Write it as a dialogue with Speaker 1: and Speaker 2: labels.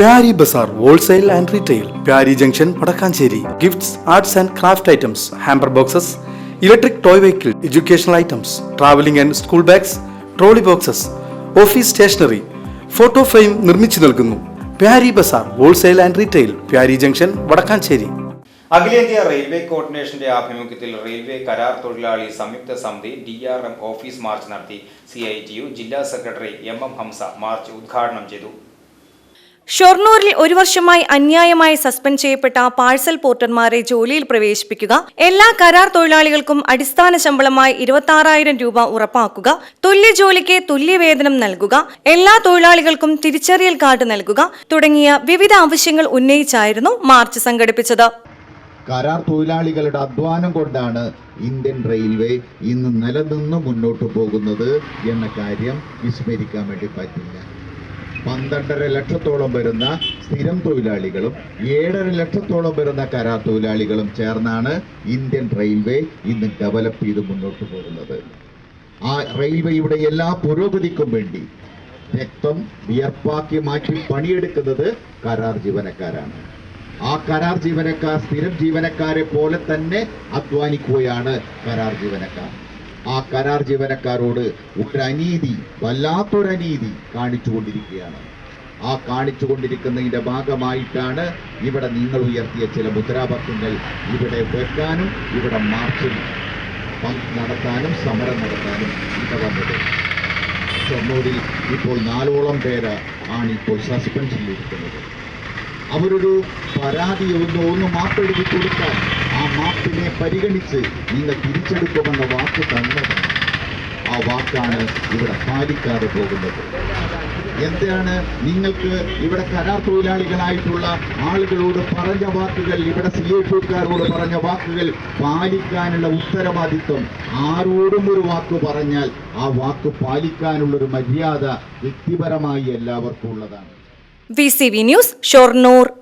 Speaker 1: Pyari Bazar wholesale and retail Pyari junction Vadakkanchery. Gifts arts and craft items hamper boxes electric toy vehicle educational items travelling and school bags trolley boxes office stationery photo frame നിർമ്മിച്ചു നൽകുന്നു. പ്യാരി Bazar wholesale and retail Pyari junction Vadakkanchery.
Speaker 2: അഖിലേന്ത്യാ railway കോർഡിനേഷന്റെ ആഭിമുഖ്യത്തിൽ railway കരാർ തൊഴിലാളി സംയുക്ത സമിതി D R M office march നടത്തി. സി ഐ ടി യു ജില്ലാ secretary M M Hamsa march ഉദ്ഘാടനം ചെയ്തു.
Speaker 3: ഷൊർണൂരിൽ ഒരു വർഷമായി അന്യായമായി സസ്പെൻഡ് ചെയ്യപ്പെട്ട പാഴ്സൽ പോർട്ടർമാരെ ജോലിയിൽ പ്രവേശിപ്പിക്കുക എല്ലാ കരാർ തൊഴിലാളികൾക്കും അടിസ്ഥാന ശമ്പളമായി ഇരുപത്തി രൂപ ഉറപ്പാക്കുക തുല്യ ജോലിക്ക് തുല്യ വേതനം നൽകുക എല്ലാ തൊഴിലാളികൾക്കും തിരിച്ചറിയൽ കാർഡ് നൽകുക തുടങ്ങിയ വിവിധ ആവശ്യങ്ങൾ ഉന്നയിച്ചായിരുന്നു മാർച്ച് സംഘടിപ്പിച്ചത്.
Speaker 4: കരാർ തൊഴിലാളികളുടെ അധ്വാനം കൊണ്ടാണ് ഇന്ത്യൻ റെയിൽവേ ഇന്ന് നിലനിന്ന് മുന്നോട്ട് പോകുന്നത് എന്ന കാര്യം വിസ്മരിക്കാൻ വേണ്ടി പറ്റില്ല. പന്ത്രണ്ടര ലക്ഷത്തോളം വരുന്ന സ്ഥിരം തൊഴിലാളികളും ഏഴര ലക്ഷത്തോളം വരുന്ന കരാർ തൊഴിലാളികളും ചേർന്നാണ് ഇന്ത്യൻ റെയിൽവേ ഇന്ന് ഡെവലപ്പ് ചെയ്ത് മുന്നോട്ട് പോകുന്നത്. ആ റെയിൽവേയുടെ എല്ലാ പുരോഗതിക്കും വേണ്ടി രക്തം വിയർപ്പാക്കി മാറ്റി പണിയെടുക്കുന്നത് കരാർ ജീവനക്കാരാണ്. ആ കരാർ ജീവനക്കാർ സ്ഥിരം ജീവനക്കാരെ പോലെ തന്നെ അധ്വാനിക്കുകയാണ് കരാർ ജീവനക്കാർ. ആ കരാർ ജീവനക്കാരോട് ഒരു അനീതി വല്ലാത്തൊരനീതി കാണിച്ചുകൊണ്ടിരിക്കുകയാണ്. ആ കാണിച്ചുകൊണ്ടിരിക്കുന്നതിന്റെ ഭാഗമായിട്ടാണ് ഇവിടെ നിങ്ങൾ ഉയർത്തിയ ചില മുദ്രാവാക്യങ്ങൾ ഇവിടെ വെക്കാനും ഇവിടെ മാർച്ചിൽ നടത്താനും സമരം നടത്താനും ഇവിടെ വന്നത്. ഷൊർണൂരിൽ ഇപ്പോൾ നാലോളം പേര് ആണ് ഇപ്പോൾ സസ്പെൻഷനിലിരിക്കുന്നത് അവരൊരു പരാതി ഒന്ന് ഒന്ന് മാപ്പെഴുതി കൊടുത്താൽ ആ മാപ്പിനെ പരിഗണിച്ച് നിങ്ങൾ തിരിച്ചെടുക്കുമെന്ന വാക്ക് തന്നതാണ് ആ വാക്കാണ് ഇവിടെ പാലിക്കാതെ പോകുന്നത്. എന്താണ് നിങ്ങൾക്ക് ഇവിടെ കരാർ തൊഴിലാളികളായിട്ടുള്ള ആളുകളോട് പറഞ്ഞ വാക്കുകൾ ഇവിടെ സി എ പിക്കാരോട് പറഞ്ഞ വാക്കുകൾ പാലിക്കാനുള്ള ഉത്തരവാദിത്വം ആരോടും ഒരു വാക്ക് പറഞ്ഞാൽ ആ വാക്ക് പാലിക്കാനുള്ളൊരു മര്യാദ വ്യക്തിപരമായി എല്ലാവർക്കും ഉള്ളതാണ്.
Speaker 3: V C news Shoranur.